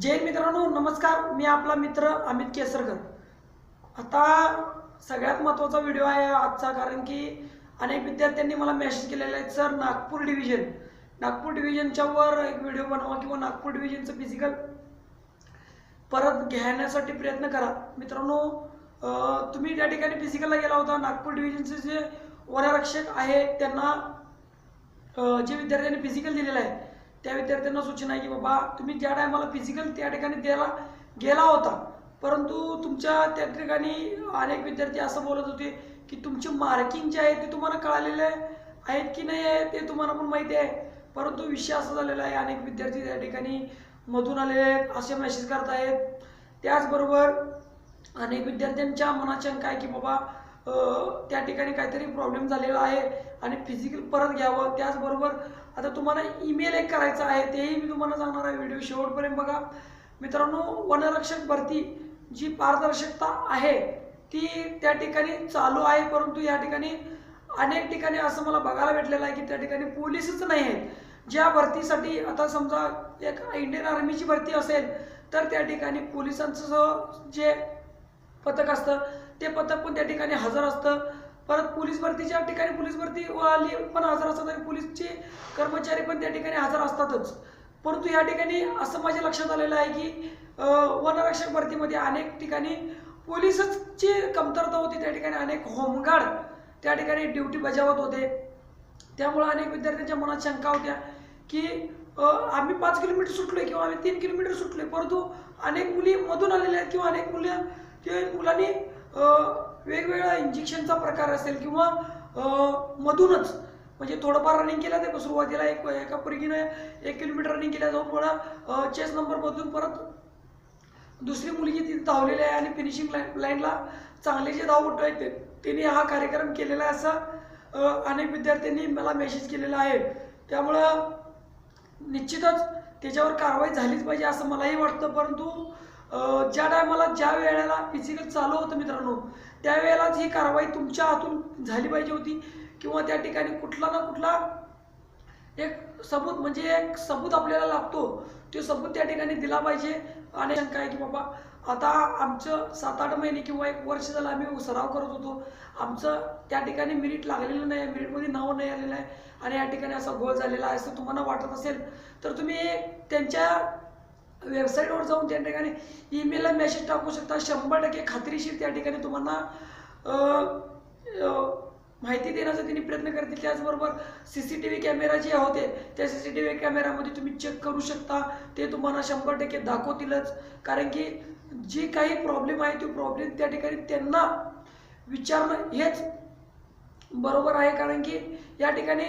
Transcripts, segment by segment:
जैन मित्रांनो नमस्कार. मी आपला मित्र अमित केसरकर आता सगळ्यात महत्त्वाचा व्हिडिओ आहे आजचा कारण की अनेक विद्यार्थ्यांनी मला मेसेज केलेला आहे सर नागपूर डिव्हिजन नागपूर डिव्हिजनच्या वर एक व्हिडिओ बनवा किंवा नागपूर डिव्हिजनचं फिजिकल परत घेण्यासाठी प्रयत्न करा. मित्रांनो तुम्ही त्या ठिकाणी फिजिकलला गेला होता. नागपूर डिव्हिजनचे जे वनरक्षक आहेत त्यांना जे विद्यार्थ्यांनी फिजिकल दिलेलं आहे त्या विद्यार्थ्यांना सूचना आहे की बाबा तुम्ही ज्या टायमाला फिजिकल त्या ठिकाणी द्यायला गेला होता परंतु तुमच्या त्या ठिकाणी अनेक विद्यार्थी असं बोलत होते की तुमचे मार्किंग जे आहे ते तुम्हाला कळालेले आहेत की नाही आहे ते तुम्हाला पण माहिती आहे. परंतु विषय असा झालेला आहे अनेक विद्यार्थी त्या ठिकाणी मधून आलेले आहेत असे मेसेज करत आहेत त्याचबरोबर अनेक विद्यार्थ्यांच्या मनात शंका आहे की बाबा त्या ठिकाणी काहीतरी प्रॉब्लेम झालेला आहे आणि फिजिकल परत घ्यावं. त्याचबरोबर आता तुम्हाला ईमेल एक करायचा आहे तेही मी तुम्हाला सांगणार आहे. व्हिडिओ शेवटपर्यंत बघा. मित्रांनो वनरक्षक भरती जी पारदर्शकता आहे ती त्या ठिकाणी चालू आहे. परंतु या ठिकाणी अनेक ठिकाणी असं मला बघायला भेटलेलं आहे की त्या ठिकाणी पोलीसच नाही आहेत. ज्या भरतीसाठी आता समजा एक इंडियन आर्मीची भरती असेल तर त्या ठिकाणी पोलिसांचं जे पथक असतं ते पथक पण त्या ठिकाणी हजर असतं. परत पोलीस भरतीच्या ठिकाणी पोलीस भरती वाली पण हजर असतात आणि पोलीसचे कर्मचारी पण त्या ठिकाणी हजर असतातच. परंतु या ठिकाणी असं माझ्या लक्षात आलेलं आहे की वनरक्षक भरतीमध्ये अनेक ठिकाणी पोलिसची कमतरता होती त्या ठिकाणी अनेक होमगार्ड त्या ठिकाणी ड्युटी बजावत होते. त्यामुळं अनेक विद्यार्थ्यांच्या मनात शंका होत्या की आम्ही पाच किलोमीटर सुटलोय किंवा आम्ही तीन किलोमीटर सुटलोय परंतु अनेक मुली मधून आलेल्या आहेत किंवा अनेक मुली ते मुलांनी वेगवेगळ्या इंजेक्शनचा प्रकार असेल किंवा मधूनच म्हणजे थोडंफार रनिंग केलं ते सुरुवातीला एक एका पोरगीने एक किलोमीटर रनिंग केल्या जाऊन मला चेस नंबर बदलून परत दुसरी मुलगी तिथे धावलेली आहे आणि फिनिशिंग लाईन लाईनला चांगले जे धावपटू आहेत ते त्यांनी हा कार्यक्रम केलेला आहे असा अनेक विद्यार्थ्यांनी मला मेसेज केलेला आहे. त्यामुळं निश्चितच त्याच्यावर कारवाई झालीच पाहिजे असं मलाही वाटतं परंतु ज्या टायमाला ज्या वेळेला फिजिकल चालू होतं मित्रांनो त्यावेळेलाच ही कारवाई तुमच्या हातून झाली पाहिजे होती. किंवा त्या ठिकाणी कुठला ना कुठला एक सबूत म्हणजे एक सबूत आपल्याला लागतो. तो सबूत त्या ठिकाणी दिला पाहिजे. आणि शंका आहे की बाबा आता आमचं सात आठ महिने किंवा एक वर्ष झालं आम्ही सराव करत होतो. आमचं त्या ठिकाणी मिरिट लागलेलं नाही मिरिटमध्ये नाव नाही आलेलं आहे. आणि या ठिकाणी असा गोल झालेला आहे असं तुम्हाला वाटत असेल तर तुम्ही त्यांच्या वेबसाईटवर जाऊन त्या ठिकाणी ईमेलला मेसेज टाकू शकता. शंभर टक्के खात्रीशीर त्या ठिकाणी तुम्हाला माहिती देण्याचा त्यांनी प्रयत्न करतील. त्याचबरोबर C C T V camera जे होते त्या सी सी टी व्ही कॅमेरामध्ये तुम्ही चेक करू शकता. ते तुम्हाला शंभर टक्के दाखवतीलच. कारण की जी काही प्रॉब्लेम आहे ती प्रॉब्लेम त्या ठिकाणी त्यांना विचारणं हेच बरोबर आहे. कारण की या ठिकाणी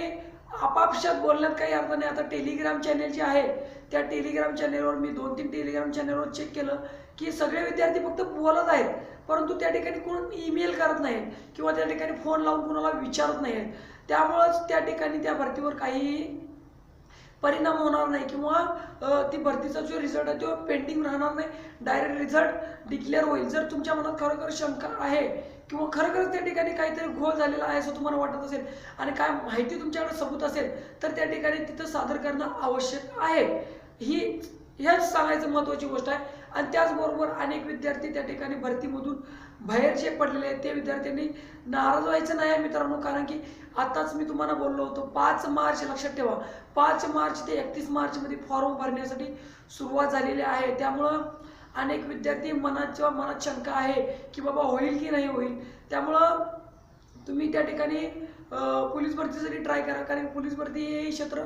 आपापशात बोलण्यात काही अर्थ नाही. आता टेलिग्राम चॅनेल जे आहे त्या टेलिग्राम चॅनेलवर मी दोन तीन टेलिग्राम चॅनेलवर चेक केलं की सगळे विद्यार्थी फक्त बोलत आहेत. परंतु त्या ठिकाणी कोण ईमेल करत नाही किंवा त्या ठिकाणी फोन लावून कोणाला विचारत नाही आहेत त्यामुळंच त्या ठिकाणी त्या भरतीवर काही परिणाम होणार नाही किंवा ती भरतीचा जो रिझल्ट आहे तो पेंडिंग राहणार नाही. डायरेक्ट रिझल्ट डिक्लेअर होईल. जर तुमच्या मनात खरोखर शंका आहे किंवा खरोखरच त्या ठिकाणी काहीतरी घोळ झालेला आहे असं तुम्हाला वाटत असेल आणि काय माहिती तुमच्याकडे सबूत असेल तर त्या ठिकाणी तिथं सादर करणं आवश्यक आहे. ही हेच सांगायचं महत्त्वाची गोष्ट आहे. आणि त्याचबरोबर अनेक विद्यार्थी त्या ठिकाणी भरतीमधून बाहेर जे पडलेले आहेत ते विद्यार्थ्यांनी नाराज व्हायचं नाही आहे मित्रांनो कारण की आताच मी तुम्हाला बोललो होतो पाच मार्च लक्षात ठेवा. पाच मार्च ते एकतीस मार्चमध्ये फॉर्म भरण्यासाठी सुरुवात झालेली आहे. त्यामुळं अनेक विद्यार्थी मनात जेव्हा मनात शंका आहे की बाबा होईल की नाही होईल त्यामुळं तुम्ही त्या ठिकाणी पोलीस भरतीसाठी ट्राय करा कारण पोलीस भरती हे क्षेत्र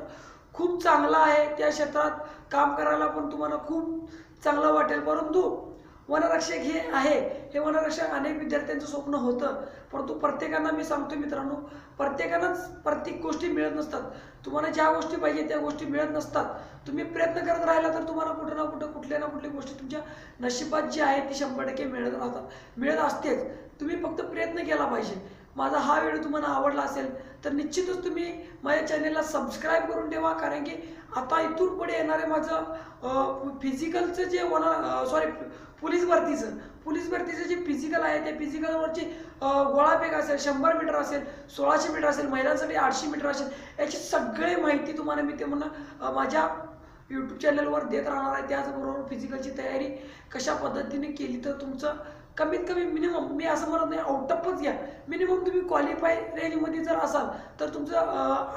खूप चांगला आहे. त्या क्षेत्रात काम करायला पण तुम्हाला खूप चांगलं वाटेल. परंतु वनरक्षक हे आहे. हे वनरक्षक अनेक विद्यार्थ्यांचं स्वप्न होतं. परंतु प्रत्येकांना मी सांगतो मित्रांनो प्रत्येकानंच प्रत्येक गोष्टी मिळत नसतात. तुम्हाला ज्या गोष्टी पाहिजे त्या गोष्टी मिळत नसतात. तुम्ही प्रयत्न करत राहिला तर तुम्हाला कुठं ना कुठं कुठल्या ना कुठली गोष्टी तुमच्या नशिबात जी आहे ती शंभर टक्के मिळत राहतात. मिळत असतेच. तुम्ही फक्त प्रयत्न केला पाहिजे. माझा हा व्हिडिओ तुम्हाला आवडला असेल तर निश्चितच तुम्ही माझ्या चॅनेलला सबस्क्राईब करून ठेवा कारण की आता इथून पुढे येणारे माझं फिजिकलचं जे होणार सॉरी पोलीस भरतीचं पोलीस भरतीचं जे फिजिकल आहे त्या फिजिकलवरची गोळाफेक असेल शंभर मीटर असेल सोळाशे मीटर असेल महिलांसाठी आठशे मीटर असेल याची सगळी माहिती तुम्हाला मी ते म्हणून माझ्या यूट्यूब चॅनलवर देत राहणार आहे. त्याचबरोबर फिजिकलची तयारी कशा पद्धतीने केली तर तुमचं कमीत कमी मिनिमम मी असं म्हणत नाही आउट घ्या. मिनिमम तुम्ही क्वालिफाय रेंजमध्ये जर असाल तर तुमचा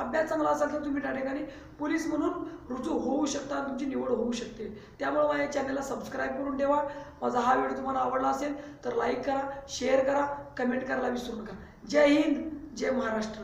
अभ्यास चांगला असाल तर तुम्ही त्या ठिकाणी पोलीस म्हणून रुजू होऊ शकता तुमची निवड होऊ शकते. त्यामुळे माझ्या चॅनलला सबस्क्राईब करून ठेवा. माझा हा व्हिडिओ तुम्हाला आवडला असेल तर लाईक करा शेअर करा कमेंट करायला विसरू नका. जय हिंद जय महाराष्ट्र.